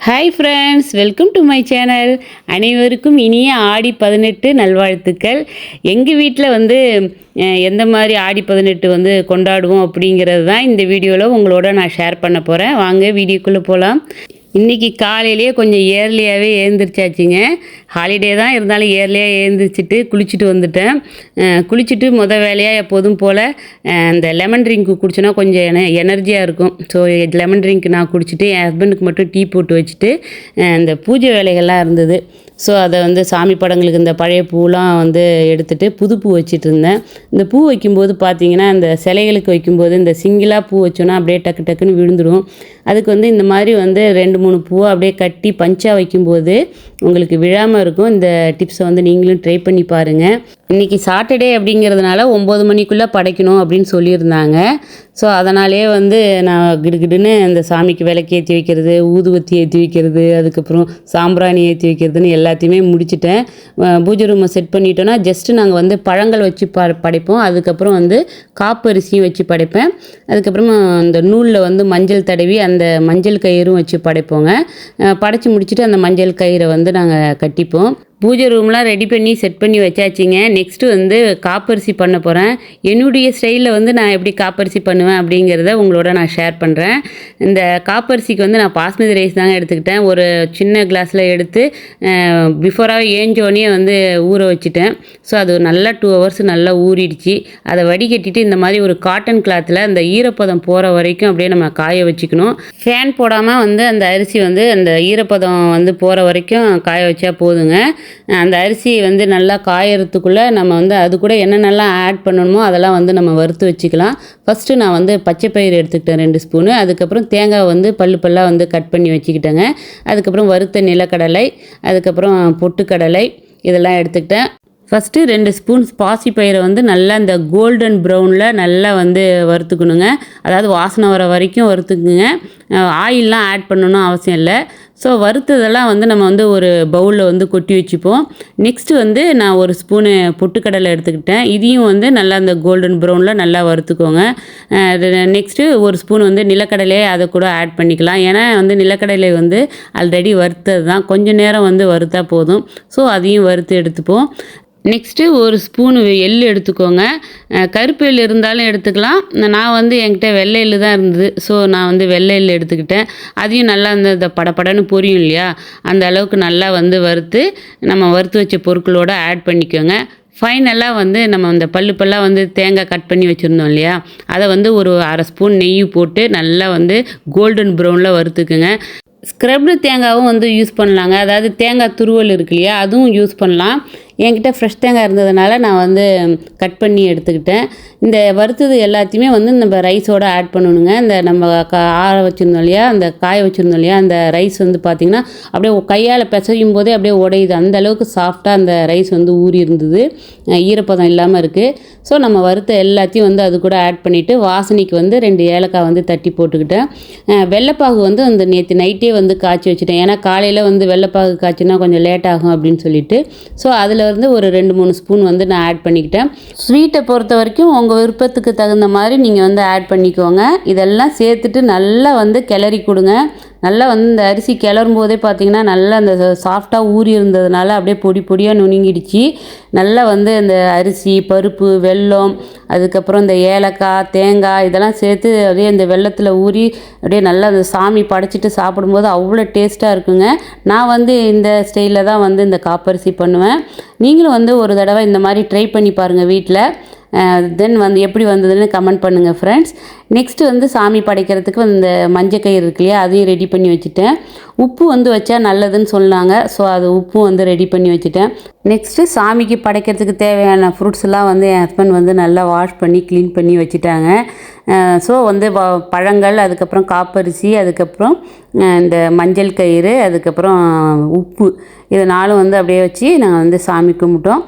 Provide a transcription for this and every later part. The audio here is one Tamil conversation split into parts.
Hi friends welcome to my channel அனைவருக்கும் இனிய ஆடி பதினெட்டு நல்வாழ்த்துக்கள். எங்கள் வீட்டில் வந்து எந்த மாதிரி ஆடி பதினெட்டு வந்து கொண்டாடுவோம் அப்படிங்கிறது தான் இந்த வீடியோவில் உங்களோட நான் ஷேர் பண்ண போகிறேன் வாங்க வீடியோக்குள்ளே போகலாம் இன்றைக்கி காலையிலேயே கொஞ்சம் ஏர்லியாகவே எழுந்திரிச்சாச்சுங்க. ஹாலிடே தான் இருந்தாலும் ஏர்லியாக எழுந்திரிச்சிட்டு குளிச்சுட்டு வந்துட்டேன். குளிச்சுட்டு முத வேலையாக எப்போதும் போல் இந்த லெமன் ட்ரிங்க் குடிச்சோன்னா கொஞ்சம் என எனர்ஜியாக இருக்கும். ஸோ லெமன் ட்ரிங்க் நான் குடிச்சிட்டு என் ஹஸ்பண்டுக்கு மட்டும் டீ போட்டு வச்சுட்டு இந்த பூஜை வேலைகள்லாம் இருந்தது. ஸோ அதை வந்து சாமி படங்களுக்கு இந்த பழைய பூலாம் வந்து எடுத்துட்டு புது பூ வச்சிட்டு இருந்தேன் இந்த பூ வைக்கும்போது பார்த்திங்கன்னா இந்த சிலைகளுக்கு வைக்கும்போது இந்த சிங்கிளாக பூ வச்சோன்னா அப்படியே டக்கு டக்குன்னு விழுந்துடும் அதுக்கு வந்து இந்த மாதிரி வந்து ரெண்டு மூணு பூவை அப்படியே கட்டி பஞ்சாக வைக்கும்போது உங்களுக்கு விழாமல் இருக்கும். இந்த டிப்ஸை வந்து நீங்களும் ட்ரை பண்ணி பாருங்கள் இன்றைக்கி சாட்டர்டே அப்படிங்கிறதுனால ஒம்பது மணிக்குள்ளே படைக்கணும் அப்படின்னு சொல்லியிருந்தாங்க. ஸோ அதனாலே வந்து நான் கிடுகிடுன்னு அந்த சாமிக்கு விளக்கு ஏற்றி வைக்கிறது ஊதுவத்தி ஏற்றி வைக்கிறது அதுக்கப்புறம் சாம்பிராணி ஏற்றி வைக்கிறதுன்னு எல்லாத்தையுமே முடிச்சுட்டேன். பூஜை ரூமை செட் பண்ணிட்டோன்னா ஜஸ்ட்டு நாங்கள் வந்து பழங்கள் வச்சு ப படைப்போம். அதுக்கப்புறம் வந்து காப்பரிசியும் வச்சு படைப்பேன். அதுக்கப்புறமா அந்த நூலில் வந்து மஞ்சள் தடவி அந்த மஞ்சள் கயிறும் வச்சு படைப்போங்க. படைச்சி முடிச்சுட்டு அந்த மஞ்சள் கயிறை வந்து நாங்கள் கட்டிப்போம். பூஜை ரூம்லாம் ரெடி பண்ணி செட் பண்ணி வச்சாச்சுங்க. நெக்ஸ்ட்டு வந்து காப்பரிசி பண்ண போகிறேன் என்னுடைய ஸ்டைலில் வந்து நான் எப்படி காப்பரிசி பண்ணுவேன் அப்படிங்கிறத உங்களோட நான் ஷேர் பண்ணுறேன் இந்த காப்பரிசிக்கு வந்து நான் பாஸ்மதி ரைஸ் தாங்க எடுத்துக்கிட்டேன். ஒரு சின்ன கிளாஸில் எடுத்து பிஃபோராக ஏஞ்சோடனே வந்து ஊற வச்சுட்டேன். ஸோ அது நல்லா டூ ஹவர்ஸ் நல்லா ஊறிடுச்சு. அதை வடிகட்டிட்டு இந்த மாதிரி ஒரு காட்டன் கிளாத்தில் அந்த ஈரப்பதம் போகிற வரைக்கும் அப்படியே நம்ம காய வச்சுக்கணும். ஃபேன் போடாமல் வந்து அந்த அரிசி வந்து அந்த ஈரப்பதம் வந்து போகிற வரைக்கும் காய வச்சா போதுங்க. அந்த அரிசி வந்து நல்லா காயறதுக்குள்ளே நம்ம வந்து அது கூட என்னென்னலாம் ஆட் பண்ணணுமோ அதெல்லாம் வந்து நம்ம வறுத்து வச்சுக்கலாம். ஃபஸ்ட்டு நான் வந்து பச்சை பயிறு எடுத்துக்கிட்டேன் ரெண்டு ஸ்பூனு அதுக்கப்புறம் தேங்காய் வந்து பல்லு பல்லாக வந்து கட் பண்ணி வச்சுக்கிட்டேங்க. அதுக்கப்புறம் வறுத்த நிலக்கடலை அதுக்கப்புறம் பொட்டுக்கடலை இதெல்லாம் எடுத்துக்கிட்டேன். ஃபஸ்ட்டு ரெண்டு ஸ்பூன்ஸ் பாசி பயிரை வந்து நல்லா இந்த கோல்டன் ப்ரௌனில் நல்லா வந்து வறுத்துக்கணுங்க. அதாவது வாசனை வர வரைக்கும் வறுத்துக்குங்க. ஆயிலெலாம் ஆட் பண்ணணும் அவசியம் இல்லை. ஸோ வறுத்ததெல்லாம் வந்து நம்ம வந்து ஒரு பவுலில் வந்து கொட்டி வச்சுப்போம். நெக்ஸ்ட்டு வந்து நான் ஒரு ஸ்பூனு பொட்டுக்கடலை எடுத்துக்கிட்டேன். இதையும் வந்து நல்லா அந்த கோல்டன் ப்ரௌனில் நல்லா வறுத்துக்கோங்க. நெக்ஸ்ட்டு ஒரு ஸ்பூன் வந்து நிலக்கடலையே அதை கூட ஆட் பண்ணிக்கலாம். ஏன்னா வந்து நிலக்கடலை வந்து ஆல்ரெடி வறுத்தது தான் கொஞ்சம் நேரம் வந்து வறுத்தா போதும். ஸோ அதையும் வறுத்து எடுத்துப்போம். நெக்ஸ்ட்டு ஒரு ஸ்பூனு எள் எடுத்துக்கோங்க. கருப்பு எள் இருந்தாலும் எடுத்துக்கலாம். நான் வந்து என்கிட்ட வெள்ளை எள் தான் இருந்தது. ஸோ நான் வந்து வெள்ளை எள் எடுத்துக்கிட்டேன். அதையும் நல்லா அந்த இந்த படபடன்னு பொரியும் இல்லையா? அந்த அளவுக்கு நல்லா வந்து வறுத்து நம்ம வறுத்து வச்ச பொருட்களோடு ஆட் பண்ணிக்கோங்க. ஃபைனலாக வந்து நம்ம அந்த பல்லு பல்லாக வந்து தேங்காய் கட் பண்ணி வச்சுருந்தோம் இல்லையா? அதை வந்து ஒரு அரை ஸ்பூன் நெய் போட்டு நல்லா வந்து கோல்டன் ப்ரௌனில் வறுத்துக்குங்க. ஸ்க்ரப்டு தேங்காவும் வந்து யூஸ் பண்ணலாங்க. அதாவது தேங்காய் துருவல் இருக்கு இல்லையா? அதுவும் யூஸ் பண்ணலாம். என்கிட்ட ஃப்ரெஷ் தேங்காய் இருந்ததுனால நான் வந்து கட் பண்ணி எடுத்துக்கிட்டேன். இந்த வறுத்தது எல்லாத்தையுமே வந்து நம்ம ரைஸோட ஆட் பண்ணணுங்க. இந்த நம்ம கா ஆற வச்சுருந்தோம் இல்லையா? அந்த காய வச்சுருந்தோம் இல்லையா? அந்த ரைஸ் வந்து பார்த்திங்கன்னா அப்படியே கையால் பிசையும் போதே அப்படியே உடையுது. அந்த அளவுக்கு சாஃப்டாக அந்த ரைஸ் வந்து ஊறி இருந்தது. ஈரப்பதம் இல்லாமல் இருக்குது ஸோ நம்ம வறுத்த எல்லாத்தையும் வந்து அது கூட ஆட் பண்ணிவிட்டு வாசனைக்கு வந்து ரெண்டு ஏலக்காய் வந்து தட்டி போட்டுக்கிட்டேன். வெள்ளைப்பாகு வந்து அந்த நேற்று நைட்டே வந்து காய்ச்சி வச்சுட்டேன். ஏன்னா காலையில் வந்து வெள்ளைப்பாகு காய்ச்சினா கொஞ்சம் லேட் ஆகும் அப்படின்னு சொல்லிட்டு. ஸோ அதில் இருந்து ஒரு ரெண்டு மூணு ஸ்பூன் வந்து நான் ஆட் பண்ணிக்கிட்டேன். ஸ்வீட்டை பொறுத்த வரைக்கும் உங்கள் விருப்பத்துக்கு தகுந்த மாதிரி நீங்கள் வந்து ஆட் பண்ணிக்கோங்க. இதெல்லாம் சேர்த்துட்டு நல்லா வந்து கிளறி கொடுங்க. நல்லா வந்து இந்த அரிசி கிளறும் போதே பார்த்தீங்கன்னா நல்லா அந்த சாஃப்டாக ஊறி இருந்ததுனால அப்படியே பொடி பொடியாக நுணுங்கிடுச்சு. நல்லா வந்து அந்த அரிசி பருப்பு வெல்லம் அதுக்கப்புறம் இந்த ஏலக்காய் தேங்காய் இதெல்லாம் சேர்த்து அப்படியே இந்த வெள்ளத்தில் ஊறி அப்படியே நல்லா அந்த சாமி படைச்சிட்டு சாப்பிடும்போது அவ்வளோ டேஸ்ட்டாக இருக்குங்க. நான் வந்து இந்த ஸ்டைலில் தான் வந்து இந்த காப்பரிசி பண்ணுவேன். நீங்களும் வந்து ஒரு தடவை இந்த மாதிரி ட்ரை பண்ணி பாருங்கள் வீட்டில் தென் வந்து எப்படி வந்ததுன்னு கமெண்ட் பண்ணுங்கள் ஃப்ரெண்ட்ஸ் நெக்ஸ்ட்டு வந்து சாமி படைக்கிறதுக்கு இந்த மஞ்சக்கயிறு இருக்கு இல்லையா அதையும் ரெடி பண்ணி வச்சுட்டேன். உப்பு வந்து வச்சா நல்லதுன்னு சொன்னாங்க ஸோ அது உப்பும் வந்து ரெடி பண்ணி வச்சுட்டேன். நெக்ஸ்ட்டு சாமிக்கு படைக்கிறதுக்கு தேவையான ஃப்ரூட்ஸ்லாம் வந்து என் ஹஸ்பண்ட் வந்து நல்லா வாஷ் பண்ணி க்ளீன் பண்ணி வச்சுட்டாங்க. ஸோ வந்து வ- பழங்கள் அதுக்கப்புறம் காப்பரிசி அதுக்கப்புறம் இந்த மஞ்சள் கயிறு அதுக்கப்புறம் உப்பு. இது நாலும் வந்து அப்படியே வச்சு நாங்கள் வந்து சாமி கும்பிட்டோம்.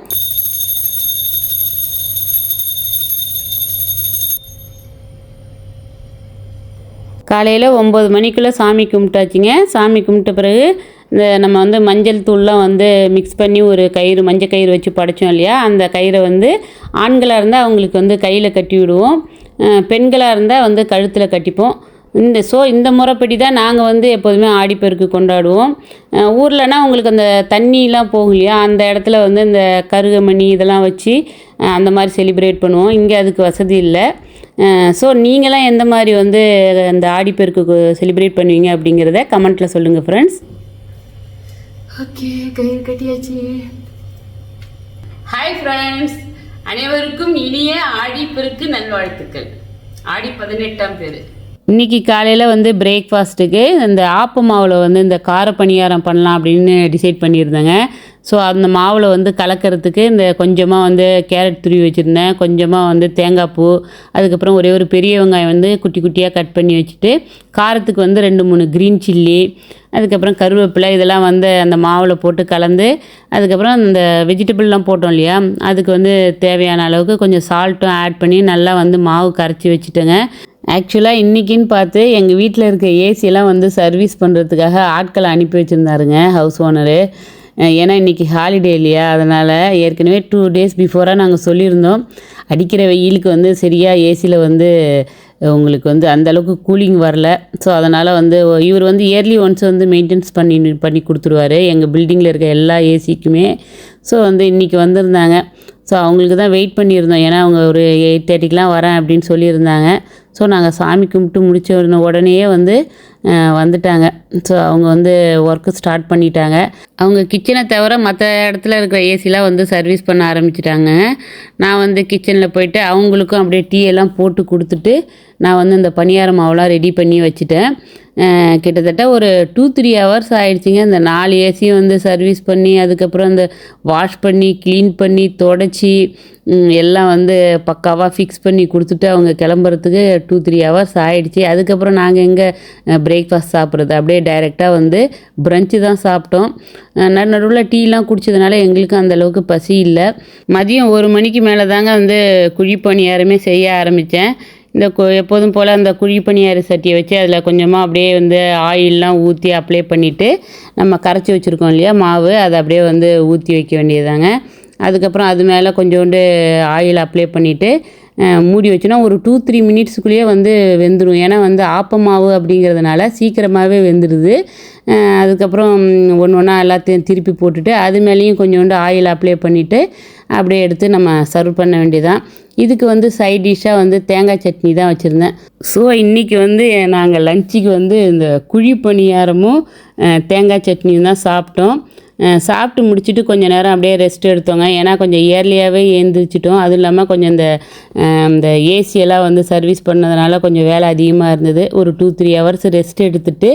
காலையில் ஒம்பது மணிக்குள்ளே சாமி கும்பிட்டாச்சுங்க. சாமி கும்பிட்ட பிறகு இந்த நம்ம வந்து மஞ்சள் தூள்லாம் வந்து மிக்ஸ் பண்ணி ஒரு கயிறு மஞ்சள் கயிறு வச்சு படைச்சோம் இல்லையா? அந்த கயிறை வந்து ஆண்களாக இருந்தால் அவங்களுக்கு வந்து கையில் கட்டி விடுவோம். பெண்களாக இருந்தால் வந்து கழுத்தில் கட்டிப்போம். இந்த ஸோ இந்த முறைப்படி தான் நாங்கள் வந்து எப்போதுமே ஆடிப்பெருக்கு கொண்டாடுவோம். ஊர்லனா உங்களுக்கு அந்த தண்ணிலாம் போகும் இல்லையா? அந்த இடத்துல வந்து இந்த கருகமணி இதெல்லாம் வச்சு அந்த மாதிரி செலிப்ரேட் பண்ணுவோம். இங்கே அதுக்கு வசதி இல்லை. ஸோ நீங்களாம் எந்த மாதிரி வந்து அந்த ஆடிப்பெருக்கு செலிப்ரேட் பண்ணுவீங்க அப்படிங்கிறத கமெண்ட்டில் சொல்லுங்கள் ஃப்ரெண்ட்ஸ் ஓகே கயிறு கட்டியாச்சு. ஹாய் ஃப்ரெண்ட்ஸ் அனைவருக்கும் இனிய ஆடிப்பெருக்கு நல்வாழ்த்துக்கள். ஆடி பதினெட்டாம் பேர் இன்னைக்கு காலையில் வந்து பிரேக்ஃபாஸ்ட்டுக்கு இந்த ஆப்ப மாவில் வந்து இந்த கார பணியாரம் பண்ணலாம் அப்படின்னு டிசைட் பண்ணியிருந்தேங்க. ஸோ அந்த மாவில் வந்து கலக்கிறதுக்கு இந்த கொஞ்சமாக வந்து கேரட் துருவி வச்சுருந்தேன். கொஞ்சமாக வந்து தேங்காய் பூ அதுக்கப்புறம் ஒரே ஒரு பெரிய வெங்காயம் வந்து குட்டி குட்டியாக கட் பண்ணி வச்சுட்டு காரத்துக்கு வந்து ரெண்டு மூணு க்ரீன் சில்லி அதுக்கப்புறம் கருவேப்பிலை இதெல்லாம் வந்து அந்த மாவில் போட்டு கலந்து அதுக்கப்புறம் அந்த வெஜிடபிள்லாம் போட்டோம் இல்லையா அதுக்கு வந்து தேவையான அளவுக்கு கொஞ்சம் சால்ட்டும் ஆட் பண்ணி நல்லா வந்து மாவு கரைச்சி வச்சுட்டேங்க. ஆக்சுவலாக இன்றைக்கின்னு பார்த்து எங்கள் வீட்டில் இருக்க ஏசியெல்லாம் வந்து சர்வீஸ் பண்ணுறதுக்காக ஆட்களை அனுப்பி வச்சுருந்தாருங்க ஹவுஸ் ஓனரு ஏன்னா இன்றைக்கி ஹாலிடே இல்லையா? அதனால் ஏற்கனவே டூ டேஸ் பிஃபோராக நாங்கள் சொல்லியிருந்தோம். அடிக்கிற வெயிலுக்கு வந்து சரியாக ஏசியில் வந்து உங்களுக்கு வந்து அந்த அளவுக்கு கூலிங் வரல. ஸோ அதனால் வந்து இவர் வந்து இயர்லி ஒன்ஸ் வந்து மெயின்டெனன்ஸ் பண்ணி பண்ணி கொடுத்துருவாரு. எங்கள் பில்டிங்கில் இருக்க எல்லா ஏசிக்குமே ஸோ வந்து இன்றைக்கி வந்திருந்தாங்க. ஸோ அவங்களுக்கு தான் வெயிட் பண்ணியிருந்தோம். ஏன்னா அவங்க ஒரு எயிட் தேர்ட்டிக்கெலாம் வரேன் அப்படின்னு சொல்லியிருந்தாங்க. ஸோ நாங்கள் சாமி கும்பிட்டு முடிச்ச உடனே உடனேயே வந்து வந்துட்டாங்க. ஸோ அவங்க வந்து ஒர்க்கு ஸ்டார்ட் பண்ணிட்டாங்க. அவங்க கிச்சனை தவிர மற்ற இடத்துல இருக்கிற ஏசிலாம் வந்து சர்வீஸ் பண்ண ஆரம்பிச்சிட்டாங்க. நான் வந்து கிச்சனில் போயிட்டு அவங்களுக்கும் அப்படியே டீ எல்லாம் போட்டு கொடுத்துட்டு நான் வந்து இந்த பணியாரம் மாவெல்லாம் ரெடி பண்ணி வச்சுட்டேன். கிட்டத்தட்ட ஒரு டூ த்ரீ ஹவர்ஸ் ஆகிடுச்சிங்க இந்த நாலு ஏசியும் வந்து சர்வீஸ் பண்ணி அதுக்கப்புறம் அந்த வாஷ் பண்ணி க்ளீன் பண்ணி தொடச்சி எல்லாம் வந்து பக்காவாக ஃபிக்ஸ் பண்ணி கொடுத்துட்டு அவங்க கிளம்புறதுக்கு டூ த்ரீ ஹவர்ஸ் ஆகிடுச்சி அதுக்கப்புறம் நாங்கள் எங்கே பிரேக்ஃபாஸ்ட் சாப்பிட்றது? அப்படியே டைரெக்டாக வந்து பிரஞ்சு தான் சாப்பிட்டோம். நடு நடுவில் டீலாம் குடித்ததுனால எங்களுக்கு அந்தளவுக்கு பசி இல்லை. மதியம் ஒரு மணிக்கு மேலே தாங்க வந்து குழிப்பணியாரமே செய்ய ஆரம்பித்தேன் இந்த கொ எப்போதும் போல் அந்த குழிப்பணியார சட்டியை வச்சு அதில் கொஞ்சமாக அப்படியே வந்து ஆயிலெலாம் ஊற்றி அப்ளை பண்ணிவிட்டு நம்ம கரைச்சி வச்சுருக்கோம் இல்லையா மாவு அதை அப்படியே வந்து ஊற்றி வைக்க வேண்டியதாங்க அதுக்கப்புறம் அது மேலே கொஞ்சோண்டு ஆயில் அப்ளை பண்ணிவிட்டு மூடி வச்சோன்னா ஒரு டூ த்ரீ மினிட்ஸுக்குள்ளேயே வந்து வெந்துடும் ஏன்னா வந்து ஆப்ப மாவு அப்படிங்கிறதுனால சீக்கிரமாகவே வெந்துடுது அதுக்கப்புறம் ஒன்று ஒன்றா எல்லாத்தையும் திருப்பி போட்டுட்டு அது மேலேயும் கொஞ்சோண்டு ஆயில் அப்ளை பண்ணிவிட்டு அப்படியே எடுத்து நம்ம சர்வ் பண்ண வேண்டியதான் இதுக்கு வந்து சைட் டிஷ்ஷாக வந்து தேங்காய் சட்னி தான் வச்சுருந்தேன். ஸோ இன்றைக்கி வந்து நாங்கள் லஞ்சுக்கு வந்து இந்த குழி பணியாரமும் தேங்காய் சட்னியும் தான் சாப்பிட்டோம். சாப்பிட்டு முடிச்சுட்டு கொஞ்சம் நேரம் அப்படியே ரெஸ்ட் எடுத்தோங்க. ஏன்னா கொஞ்சம் இயர்லியாகவே எழுந்திரிச்சிட்டோம் அதுவும் இல்லாமல் கொஞ்சம் இந்த இந்த ஏசியெல்லாம் வந்து சர்வீஸ் பண்ணதுனால கொஞ்சம் வேலை அதிகமாக இருந்தது. ஒரு டூ த்ரீ ஹவர்ஸ் ரெஸ்ட் எடுத்துகிட்டு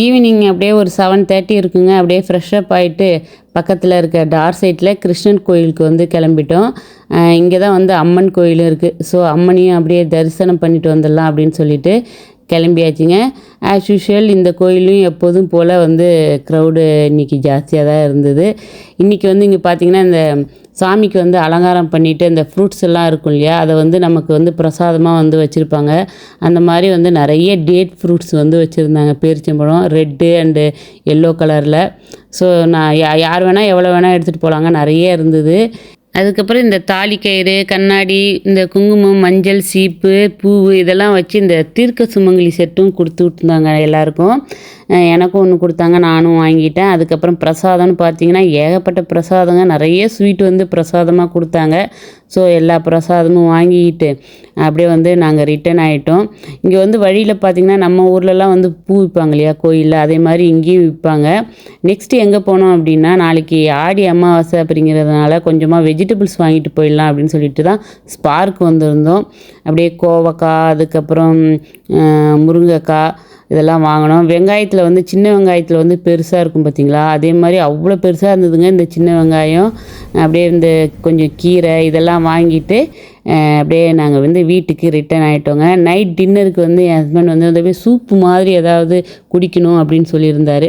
ஈவினிங் அப்படியே ஒரு செவன் தேர்ட்டி இருக்குங்க. அப்படியே ஃப்ரெஷ்ஷப் ஆகிட்டு பக்கத்தில் இருக்க டார் சைட்டில் கிருஷ்ணன் கோயிலுக்கு வந்து கிளம்பிட்டோம். இங்கே தான் வந்து அம்மன் கோயிலும் இருக்குது ஸோ அம்மனையும் அப்படியே தரிசனம் பண்ணிட்டு வந்துடலாம் அப்படின்னு சொல்லிட்டு கிளம்பியாச்சுங்க. ஆஸ் யூஷுவல் இந்த கோயிலும் எப்போதும் போல் வந்து க்ரௌடு இன்றைக்கி ஜாஸ்தியாக தான் இருந்தது. இன்றைக்கி வந்து இங்கே பார்த்தீங்கன்னா இந்த சாமிக்கு வந்து அலங்காரம் பண்ணிவிட்டு இந்த ஃப்ரூட்ஸ் எல்லாம் இருக்கும் இல்லையா அதை வந்து நமக்கு வந்து பிரசாதமாக வந்து வச்சுருப்பாங்க. அந்த மாதிரி வந்து நிறைய டேட் ஃப்ரூட்ஸ் வந்து வச்சுருந்தாங்க. பேரிச்சம்பழம் ரெட்டு அண்டு எல்லோ கலரில் ஸோ நான் யா யார் வேணால் எவ்வளோ வேணால் எடுத்துகிட்டு போகலாங்க நிறைய இருந்தது. அதுக்கப்புறம் இந்த தாலி கயிறு கண்ணாடி இந்த குங்குமம் மஞ்சள் சீப்பு பூ இதெல்லாம் வச்சு இந்த தீர்க்க சுமங்கலி செட்டும் கொடுத்து விட்டுருந்தாங்க எல்லாருக்கும். எனக்கும் ஒன்று கொடுத்தாங்க நானும் வாங்கிட்டேன். அதுக்கப்புறம் பிரசாதம்னு பார்த்தீங்கன்னா ஏகப்பட்ட பிரசாதங்க நிறைய ஸ்வீட் வந்து பிரசாதமாக கொடுத்தாங்க. ஸோ எல்லா பிரசாதமும் வாங்கிக்கிட்டு அப்படியே வந்து நாங்கள் ரிட்டர்ன் ஆகிட்டோம் இங்கே வந்து வழியில் பார்த்தீங்கன்னா நம்ம ஊர்லலாம் வந்து பூ விற்பாங்க இல்லையா கோயிலில்? அதே மாதிரி இங்கேயும் விற்பாங்க. நெக்ஸ்ட் எங்கே போனோம் அப்படின்னா நாளைக்கு ஆடி அமாவாசை அப்படிங்கிறதுனால கொஞ்சமாக வெஜிடபிள்ஸ் வாங்கிட்டு போயிடலாம் அப்படின்னு சொல்லிட்டு தான் ஸ்பார்க் வந்திருந்தோம். அப்படியே கோவக்காய் அதுக்கப்புறம் முருங்கைக்காய் இதெல்லாம் வாங்கினோம் வெங்காயத்தில் வந்து சின்ன வெங்காயத்தில் வந்து பெருசாக இருக்கும் பார்த்தீங்களா அதே மாதிரி அவ்வளோ பெருசாக இருந்ததுங்க இந்த சின்ன வெங்காயம். அப்படியே இந்த கொஞ்சம் கீரை இதெல்லாம் வாங்கிட்டு அப்படியே நாங்கள் வந்து வீட்டுக்கு ரிட்டர்ன் ஆகிட்டோங்க நைட் டின்னருக்கு வந்து என் ஹஸ்பண்ட் வந்து அப்படியே சூப்பு மாதிரி ஏதாவது குடிக்கணும் அப்படின்னு சொல்லியிருந்தார்.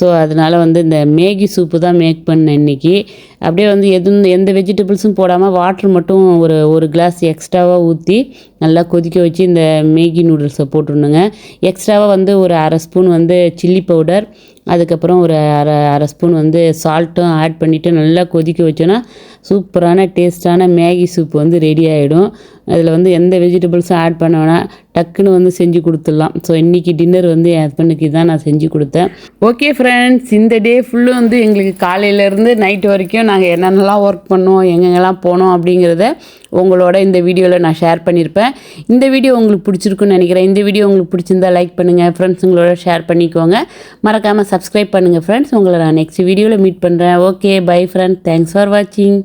ஸோ அதனால் வந்து இந்த மேகி சூப்பு தான் மேக் பண்ணேன் இன்னைக்கு. அப்படியே வந்து எதுவும் எந்த வெஜிடபிள்ஸும் போடாமல் வாட்டர் மட்டும் ஒரு ஒரு கிளாஸ் எக்ஸ்ட்ராவாக ஊற்றி நல்லா கொதிக்க வச்சு இந்த மேகி நூடுல்ஸை போட்டுருணுங்க எக்ஸ்ட்ராவாக வந்து ஒரு அரை ஸ்பூன் வந்து சில்லி பவுடர் அதுக்கப்புறம் ஒரு அரை அரை ஸ்பூன் வந்து சால்ட்டும் ஆட் பண்ணிவிட்டு நல்லா கொதிக்க வச்சோன்னா சூப்பரான டேஸ்ட்டான மேகி சூப் வந்து ரெடி ஆகிடும் அதில் வந்து எந்த வெஜிடபிள்ஸும் ஆட் பண்ண வேணாம். டக்குன்னு வந்து செஞ்சு கொடுத்துடலாம். ஸோ இன்றைக்கி டின்னர் வந்து என் ஹஸ்பண்டுக்கு தான் நான் செஞ்சு கொடுத்தேன். ஓகே ஃப்ரெண்ட்ஸ் இந்த டே ஃபுல்லும் வந்து எங்களுக்கு காலையிலேருந்து நைட் வரைக்கும் நாங்கள் என்னென்னலாம் ஒர்க் பண்ணோம் எங்கெங்கெல்லாம் போனோம் அப்படிங்கிறத உங்களோட இந்த வீடியோவில் நான் ஷேர் பண்ணியிருப்பேன் இந்த வீடியோ உங்களுக்கு பிடிச்சிருக்குன்னு நினைக்கிறேன். இந்த வீடியோ உங்களுக்கு பிடிச்சிருந்தா லைக் பண்ணுங்கள் ஃப்ரெண்ட்ஸுங்களோட ஷேர் பண்ணிக்கோங்க. மறக்காமல் சப்ஸ்கிரைப் பண்ணுங்கள் ஃப்ரெண்ட்ஸ் உங்களை நான் நெக்ஸ்ட் வீடியோவில் மீட் பண்ணுறேன் okay bye friends thanks for வாட்சிங்